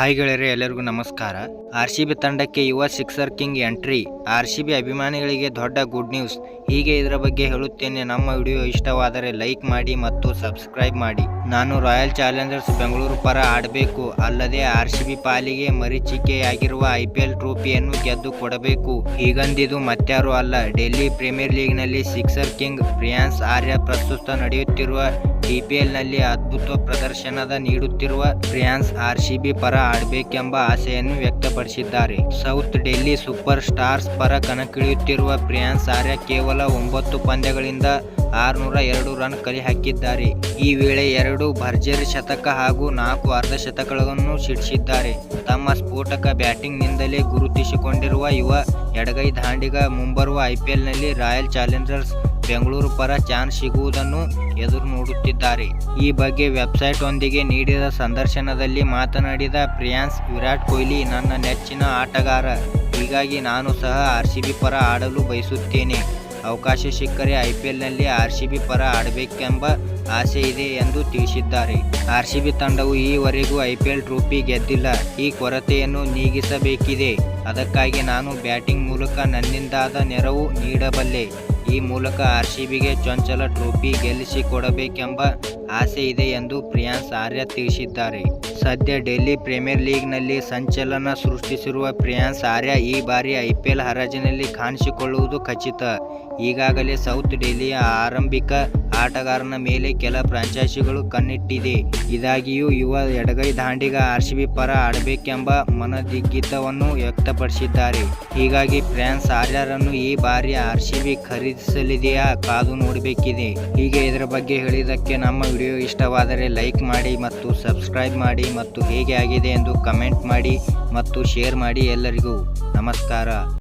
Hi ಗೆಳೆಯರೆ, ಎಲ್ಲರಿಗೂ ನಮಸ್ಕಾರ. ಆರ್ ಸಿ ಬಿ ತಂಡಕ್ಕೆ ಯುವ sixer king entry. R C B ಅಭಿಮಾನಿಗಳಿಗೆ ದೊಡ್ಡ ಗುಡ್ ನ್ಯೂಸ್. ಹೀಗೆ ಇದರ ಬಗ್ಗೆ ಹೇಳುತ್ತೇನೆ. ನಮ್ಮ ವಿಡಿಯೋ ಇಷ್ಟವಾದರೆ ಲೈಕ್ ಮಾಡಿ ಮತ್ತು ಸಬ್ಸ್ಕ್ರೈಬ್ ಮಾಡಿ. ನಾನು ರಾಯಲ್ ಚಾಲೆಂಜರ್ಸ್ ಬೆಂಗಳೂರು ಪರ ಆಡಬೇಕು. ಅಲ್ಲದೆ ಆರ್ ಸಿ ಬಿ ಪಾಲಿಗೆ ಮರೀಚಿಕೆಯಾಗಿರುವ ಐ ಪಿ ಎಲ್ ಟ್ರೋಫಿಯನ್ನು ಗೆದ್ದು ಕೊಡಬೇಕು. ಹೀಗಂದಿದು ಮತ್ಯಾರು ಅಲ್ಲ. ಡೆಲ್ಲಿ ಪ್ರೀಮಿಯರ್ ಲೀಗ್ನಲ್ಲಿ ಸಿಕ್ಸರ್ ಕಿಂಗ್ ಪ್ರಿಯಾನ್ಸ್ ಆರ್ಯ ಪ್ರಸ್ತುತ ನಡೆಯುತ್ತಿರುವ ಡಿಪಿಎಲ್ನಲ್ಲಿ ಅದ್ಭುತ ಪ್ರದರ್ಶನದ ನೀಡುತ್ತಿರುವ ಪ್ರಿಯಾನ್ಸ್ ಆರ್ಸಿಬಿ ಪರ ಆಡಬೇಕೆಂಬ ಆಸೆಯನ್ನು ವ್ಯಕ್ತಪಡಿಸಿದ್ದಾರೆ. ಸೌತ್ ಡೆಲ್ಲಿ ಸೂಪರ್ ಸ್ಟಾರ್ಸ್ ಪರ ಕಣಕ್ಕಿಳಿಯುತ್ತಿರುವ ಪ್ರಿಯಾನ್ಸ್ ಆರ್ಯ ಕೇವಲ ಒಂಬತ್ತು ಪಂದ್ಯಗಳಿಂದ ಆರುನೂರ ಎರಡು ರನ್ ಕಲೆ ಹಾಕಿದ್ದಾರೆ ಈ ವೇಳೆ ಎರಡು ಭರ್ಜರಿ ಶತಕ ಹಾಗೂ ನಾಲ್ಕು ಅರ್ಧ ಶತಕಗಳನ್ನು ಸಿಡಿಸಿದ್ದಾರೆ. ತಮ್ಮ ಸ್ಫೋಟಕ ಬ್ಯಾಟಿಂಗ್ನಿಂದಲೇ ಗುರುತಿಸಿಕೊಂಡಿರುವ ಯುವ ಎಡಗೈ ದಾಂಡಿಗ ಮುಂಬರುವ ಐಪಿಎಲ್ನಲ್ಲಿ ರಾಯಲ್ ಚಾಲೆಂಜರ್ಸ್ ಬೆಂಗಳೂರು ಪರ ಚಾನ್ಸ್ ಸಿಗುವುದನ್ನು ಎದುರು ನೋಡುತ್ತಿದ್ದಾರೆ. ಈ ಬಗ್ಗೆ ವೆಬ್ಸೈಟ್ ಒಂದಿಗೆ ನೀಡಿದ ಸಂದರ್ಶನದಲ್ಲಿ ಮಾತನಾಡಿದ ಪ್ರಿಯಾನ್ಸ್, ವಿರಾಟ್ ಕೊಹ್ಲಿ ನನ್ನ ನೆಚ್ಚಿನ ಆಟಗಾರ. ಹೀಗಾಗಿ ನಾನು ಸಹ ಆರ್ ಸಿ ಬಿ ಪರ ಆಡಲು ಬಯಸುತ್ತೇನೆ. ಅವಕಾಶ ಸಿಕ್ಕರೆ ಐ ಪಿ ಎಲ್ನಲ್ಲಿ ಆರ್ ಸಿ ಬಿ ಪರ ಆಡಬೇಕೆಂಬ ಆಸೆ ಇದೆ ಎಂದು ತಿಳಿಸಿದ್ದಾರೆ. ಆರ್ ಸಿ ಬಿ ತಂಡವು ಈವರೆಗೂ ಐ ಪಿ ಎಲ್ ಟ್ರೋಫಿ ಗೆದ್ದಿಲ್ಲ. ಈ ಕೊರತೆಯನ್ನು ನೀಗಿಸಬೇಕಿದೆ. ಅದಕ್ಕಾಗಿ ನಾನು ಬ್ಯಾಟಿಂಗ್ ಮೂಲಕ ನನ್ನಿಂದಾದ ನೆರವು ನೀಡಬಲ್ಲೆ. ಈ ಮೂಲಕ ಆರ್ ಸಿ ಬಿಗೆ ಚೊಂಚಲ ಟ್ರೋಫಿ ಗೆಲ್ಲಿಸಿಕೊಡಬೇಕೆಂಬ ಆಸೆ ಇದೆ ಎಂದು ಪ್ರಿಯಾನ್ಸ್ ಆರ್ಯ ತಿಳಿಸಿದ್ದಾರೆ. ಸದ್ಯ ಡೆಲ್ಲಿ ಪ್ರೀಮಿಯರ್ ಲೀಗ್ನಲ್ಲಿ ಸಂಚಲನ ಸೃಷ್ಟಿಸಿರುವ ಪ್ರಿಯಾನ್ಸ್ ಆರ್ಯ ಈ ಬಾರಿ ಐಪಿಎಲ್ ಹರಾಜಿನಲ್ಲಿ ಕಾಣಿಸಿಕೊಳ್ಳುವುದು ಖಚಿತ. ಈಗಾಗಲೇ ಸೌತ್ ಡೆಲ್ಲಿಯ ಆರಂಭಿಕ ಆಟಗಾರನ ಮೇಲೆ ಕೆಲ ಫ್ರಾಂಚೈಸಿಗಳು ಕಣ್ಣಿಟ್ಟಿದೆ. ಇದಾಗಿಯೂ ಯುವ ಎಡಗೈ ದಾಂಡಿಗ ಆರ್ ಸಿ ಬಿ ಪರ ಆಡಬೇಕೆಂಬ ಮನದಿಗ್ಗಿತವನ್ನು ವ್ಯಕ್ತಪಡಿಸಿದ್ದಾರೆ. ಹೀಗಾಗಿ ಫ್ರಾನ್ಸ್ ಆರ್ಯರನ್ನು ಈ ಬಾರಿ ಆರ್ ಸಿ ಬಿ ಖರೀದಿಸಲಿದೆಯಾ ಕಾದು ನೋಡಬೇಕಿದೆ. ಹೀಗೆ ಇದರ ಬಗ್ಗೆ ಹೇಳಿದ್ದಕ್ಕೆ ನಮ್ಮ ವಿಡಿಯೋ ಇಷ್ಟವಾದರೆ ಲೈಕ್ ಮಾಡಿ ಮತ್ತು ಸಬ್ಸ್ಕ್ರೈಬ್ ಮಾಡಿ ಮತ್ತು ಹೇಗೆ ಆಗಿದೆ ಎಂದು ಕಮೆಂಟ್ ಮಾಡಿ ಮತ್ತು ಶೇರ್ ಮಾಡಿ ಎಲ್ಲರಿಗೂ ನಮಸ್ಕಾರ.